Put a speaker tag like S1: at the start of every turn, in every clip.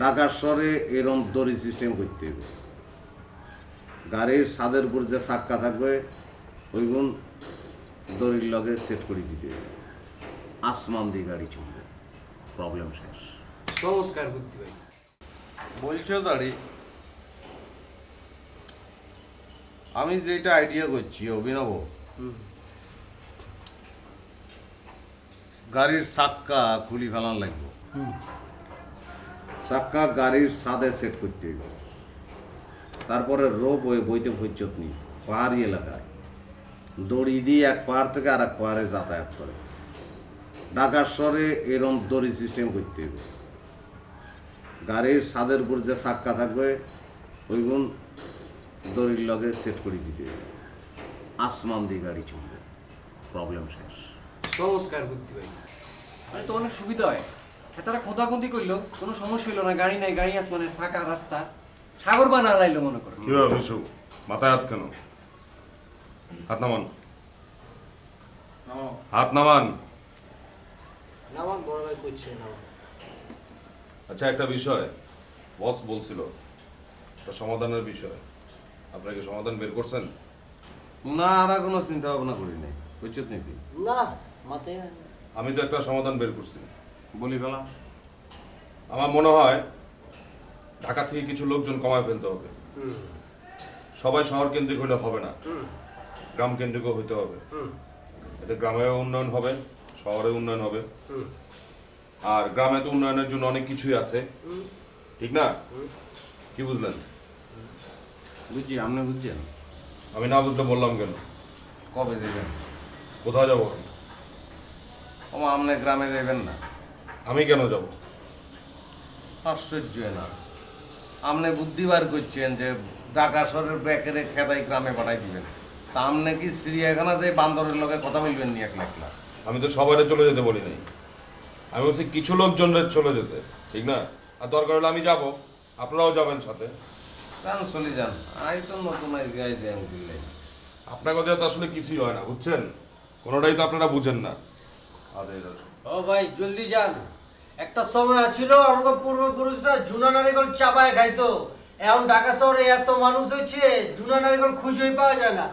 S1: ঢাকার শহরে এরম দড়ি সিস্টেম করতে হবে। গাড়ির ছাদের উপর যে চাক্কা থাকবে ওইগুন দড়ির লগে সেট করে দিতে হবে। আসমান দিয়ে গাড়ি চলবে। প্রবলেম শেষ।
S2: চমৎকার বুদ্ধি ভাই।
S1: বলছো দাঁড়ি আমি যেটা আইডিয়া করছি অভিনব। গাড়ির চাক্কা খুলি ফেলান লাগবে। চাক্কা গাড়ির ছাদে সেট করতে হইব তারপরে রোপ ওই বইতে ভৈজত নি পাহাড়ি এলাকায় দড়ি দিয়ে এক পাহাড় থেকে আর এক পাহাড়ে যাতায়াত করে। ঢাকার শহরে এরম দড়ি সিস্টেম করতে হইব গাড়ির ছাদের উপর যে চাক্কা থাকবে, ওইগুন দড়ির লগে সেট করে দিতে হবে আসমান দিয়ে গাড়ি চলবে। প্রবলেম শেষ।
S2: চমৎকার বুদ্ধি ভাই
S3: তো অনেক সুবিধা হয় হ্যাঁ। তারা খোদাখুন্দি করল কোনো সমস্যা হইল না গাড়ি নাই গাড়ি আসমানে ফাঁকা রাস্তা। সাগর বানা লাইলো মনে করো।
S4: কি ব্যাপার মিশু? মাথায় হাত কেন? হাত নামান। হাত নামান।
S2: নামান বড় ভাই করছে নামান।
S4: আচ্ছা একটা বিষয়। বস বলছিল একটা সমাধানের বিষয়। আপনাকে সমাধান বের করছেন?
S1: না আর কোনো চিন্তা ভাবনা করি নাই। বুঝছত নাকি?
S2: না মাথায়
S4: আমি তো একটা সমাধান বের করছি।
S1: বলি ফেলা
S4: আমার মনে হয় ঢাকা থেকে কিছু লোকজন কমায় ফেলতে হবে। সবাই শহর কেন্দ্রিক হলে হবে না।
S2: হুম।
S4: গ্রাম কেন্দ্রিকও হইতে হবে।
S2: হুম।
S4: এতে গ্রামেও উন্নয়ন হবে শহরে উন্নয়ন হবে।
S2: হুম।
S4: আর গ্রামে তো উন্নয়নের জন্য অনেক কিছুই আছে। ঠিক না? কি বুঝলেন?
S1: বুঝছি আপনি বুঝছেন?
S4: আমি না বুঝলে বললাম কেন?
S1: কবে দেবেন?
S4: কোথায় যাব?
S1: ও আপনি গ্রামে যাবেন না।
S4: আমি কেন যাব?
S1: আশ্চর্য না। আপনি বুদ্ধিবার করছেন যে ঢাকা শহরের ব্যাকেরে খেদাই গ্রামে পাঠাই দিবেন। তা আপনি কি চিড়িয়াখানা যে বান্দরের লগে কথা বলবেন নি একলা একলা
S4: আমি তো সবাইরে চলে যেতে বলি নাই। আমি বলছি কিছু লোকজনের চলে যেতে ঠিক না? আর দরকার হলে আমি যাব। আপনারাও যাবেন সাথে।
S1: কান চলে যান। আই তো নতুন আই যাই দিলে
S4: আপনার কথা তো আসলে কিছুই হয় না বুঝছেন? কোনোটাই তো আপনারা বুঝেন না।
S3: ও ভাই জলদি যান। একটা সময় ছিল আমাদের পূর্বপুরুষরা জুনা নারিকল চাপায় খাইতো। এখন ঢাকা শহরে এত মানুষ হচ্ছে জুনা নারিকল খুঁজেই পাওয়া যায় না।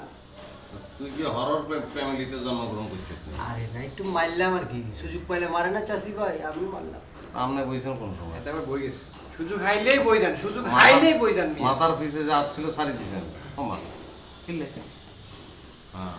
S1: তুই কি হরর ফ্যামিলিতে জন্মগ্রহণ করছিস
S3: আরে না একটু মারলাম আর কি। সুযোগ পাইলে মারে না চাষি ভাই আমি মারলাম।
S1: আপনি বইছেন কোন সময়?
S3: তারপর বই গেছে সুযোগ হাইলেই বই যান সুযোগ হাইলেই বই যান।
S1: মাথার পিছে যা ছিল সারি দিছেন। ও মা। কিনলে? হ্যাঁ।